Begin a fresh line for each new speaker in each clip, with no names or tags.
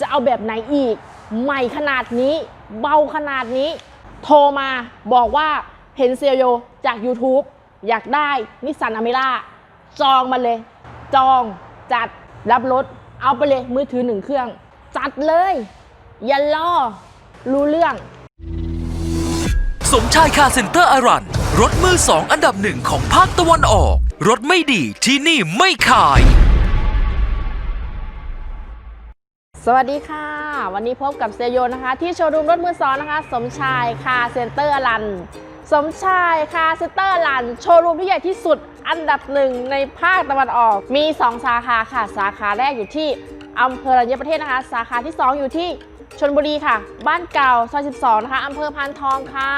จะเอาแบบไหนอีก ใหม่ขนาดนี้ เบาขนาดนี้ โทรมาบอกว่าเห็นเซลโยจาก YouTube อยากได้นิสสันอเมร่าจองมาเลย จองจัดรับรถ เอาไปเลยมือถือหนึ่งเครื่อง จัดเลย อย่ารอ รู้เรื่อง
สมชายคาเซ็นเตอร์อารัน รถมือสองอันดับหนึ่งของภาคตะวันออก รถไม่ดีที่นี่ไม่ขาย
สวัสดีค่ะ วันนี้พบกับเซโยนะคะ ที่โชว์รูมรถมือสองนะคะ สมชายคารเซ็นเตอร์ลัน สมชายคารเซ็นเตอร์ลัน โชว์รูมที่ใหญ่ที่สุดอันดับหนึ่งในภาคตะวันออก มี 2 สาขาค่ะ สาขาแรกอยู่ที่อำเภอรัญญประเทศนะคะ สาขาที่ 2 อยู่ที่ชนบุรีค่ะ บ้านเก่าซอย 12 นะคะอำเภอพานทองค่ะ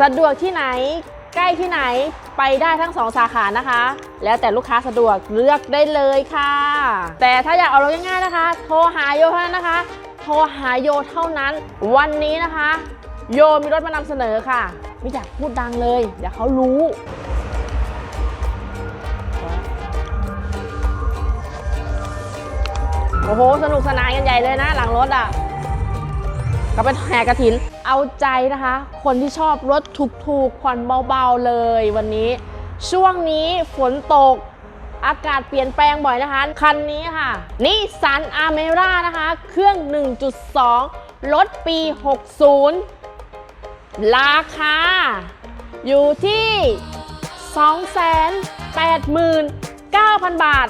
สะดวกที่ไหน ใกล้ที่ไหนไปได้ทั้ง 2 สาขานะคะ แล้วแต่ลูกค้าสะดวกเลือกได้เลยค่ะ แต่ถ้าอยากเอารถง่ายๆนะคะ โทรหาโยเท่านั้นนะคะ โทรหาโยเท่านั้น วันนี้นะคะ โยมีรถมานำเสนอค่ะ ไม่อยากพูดดังเลยเดี๋ยวเขารู้โอ้โห สนุกสนานกันใหญ่เลยนะ หลังรถอะ ก็เป็นแห่กระถิน เอาใจนะคะ คนที่ชอบรถถูกๆผ่อนเบาๆเลยวันนี้ ช่วงนี้ฝนตกอากาศเปลี่ยนแปลงบ่อยนะคะ คันนี้ค่ะนี่ซันอาเมร่านะคะ เครื่อง 1.2 รถปี 60 ราคา อยู่ที่ 289,000 บาท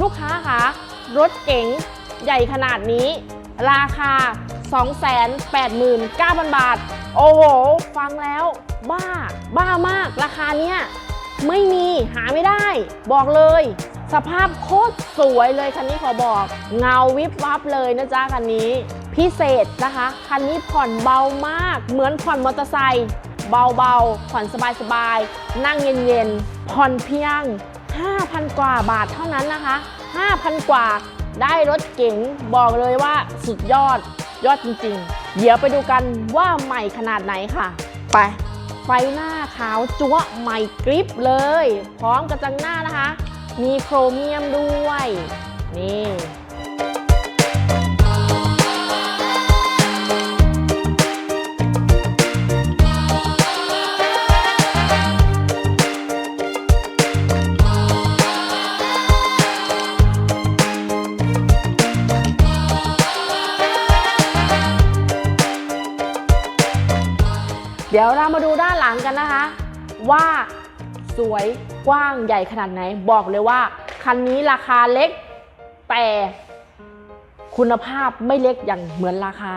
ลูกค้าคะรถเก๋งใหญ่ขนาดนี้ ราคา 289,000 บาท โอ้โห ฟังแล้ว บ้า บ้ามาก ราคาเนี้ยไม่มีหาไม่ได้ บอกเลย สภาพโคตรสวยเลยคันนี้ขอบอก เงาวิบวับเลยนะจ๊ะคันนี้ พิเศษนะคะ คันนี้ผ่อนเบามาก เหมือนผ่อนมอเตอร์ไซค์เบาๆ ผ่อนสบายๆ นั่งเย็นๆ ผ่อนเพียง 5,000 กว่าบาทเท่านั้นนะคะ 5,000 กว่าได้รถเก๋งบอกเลยว่าสุดยอด ยอดจริงๆ เดี๋ยวไปดูกันว่าใหม่ขนาดไหนค่ะ ไปไฟหน้าขาวจั๊วะใหม่กริปเลย พร้อมกระจังหน้านะคะ มีโครเมียมด้วย นี่ เดี๋ยวเรามาดูด้านหลังกันนะคะ ว่าสวยกว้างใหญ่ขนาดไหน บอกเลยว่า คันนี้ราคาเล็ก แต่คุณภาพไม่เล็กอย่างเหมือนราคา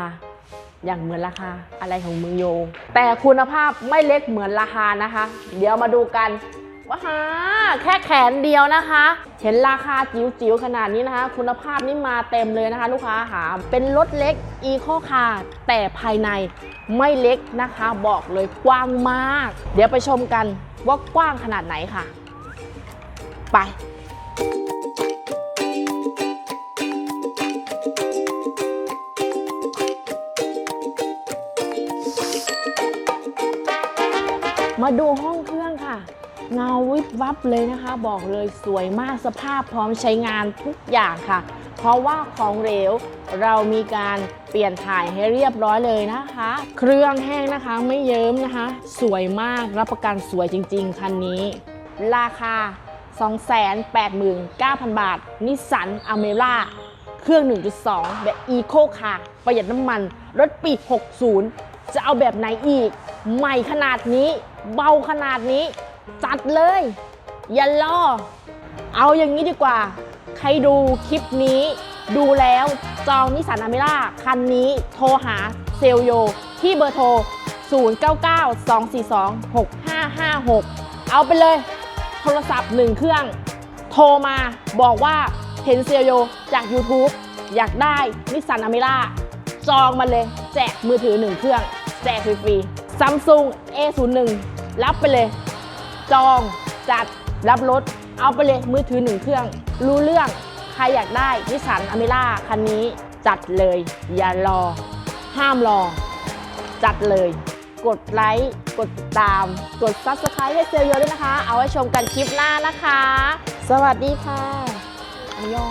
อย่างเหมือนราคาอะไรของมือโย แต่คุณภาพไม่เล็กเหมือนราคานะคะ เดี๋ยวมาดูกัน ว่าฮะแค่แขนเดียวนะคะ เห็นราคาจิ๋วๆขนาดนี้นะคะ คุณภาพนี่มาเต็มเลยนะคะ ลูกค้าหาเป็นรถเล็ก e c o car แต่ภายในไม่เล็กนะคะ บอกเลยกว้างมาก เดี๋ยวไปชมกันว่ากว้างขนาดไหนค่ะ ไปมาดูห้องเครื่องค่ะ เงาวิบวับเลยนะคะ บอกเลยสวยมากสภาพพร้อมใช้งานทุกอย่างค่ะ เพราะว่าของเหลวเรามีการเปลี่ยนถ่ายให้เรียบร้อยเลยนะคะ เครื่องแห้งนะคะไม่เยิ้มนะคะ สวยมากรับประกันสวยจริง ๆ คันนี้ ราคา 289,000 บาท นิสสันอเมร่าเครื่อง 1.2 แบบอีโคคาประหยัดน้ำมัน รถปี60 จะเอาแบบไหนอีก ใหม่ขนาดนี้ เบาขนาดนี้ จัดเลย อย่ารอ เอาอย่างนี้ดีกว่า ใครดูคลิปนี้ ดูแล้วจองนิสสันอเมร่าคันนี้โทรหาเซลโย ที่เบอร์โทร 0992426556 เอาไปเลย โทรศัพท์1เครื่อง โทรมาบอกว่าเห็นเซลโยจาก YouTube อยากได้นิสสันอเมร่าจองมาเลย แจกมือถือ1เครื่อง แจกฟรีๆ Samsung A01 รับไปเลย จอง จัด รับรถ เอาไปเลยมือถือ1เครื่อง รู้เรื่อง ใครอยากได้นิสสันอเมร่าคันนี้จัดเลย อย่ารอ ห้ามรอ จัดเลย กดไลค์ กดติดตาม กด Subscribe ให้เซลโยด้วยนะคะ เอาไว้ชมกันคลิปหน้านะคะ สวัสดีค่ะอยอ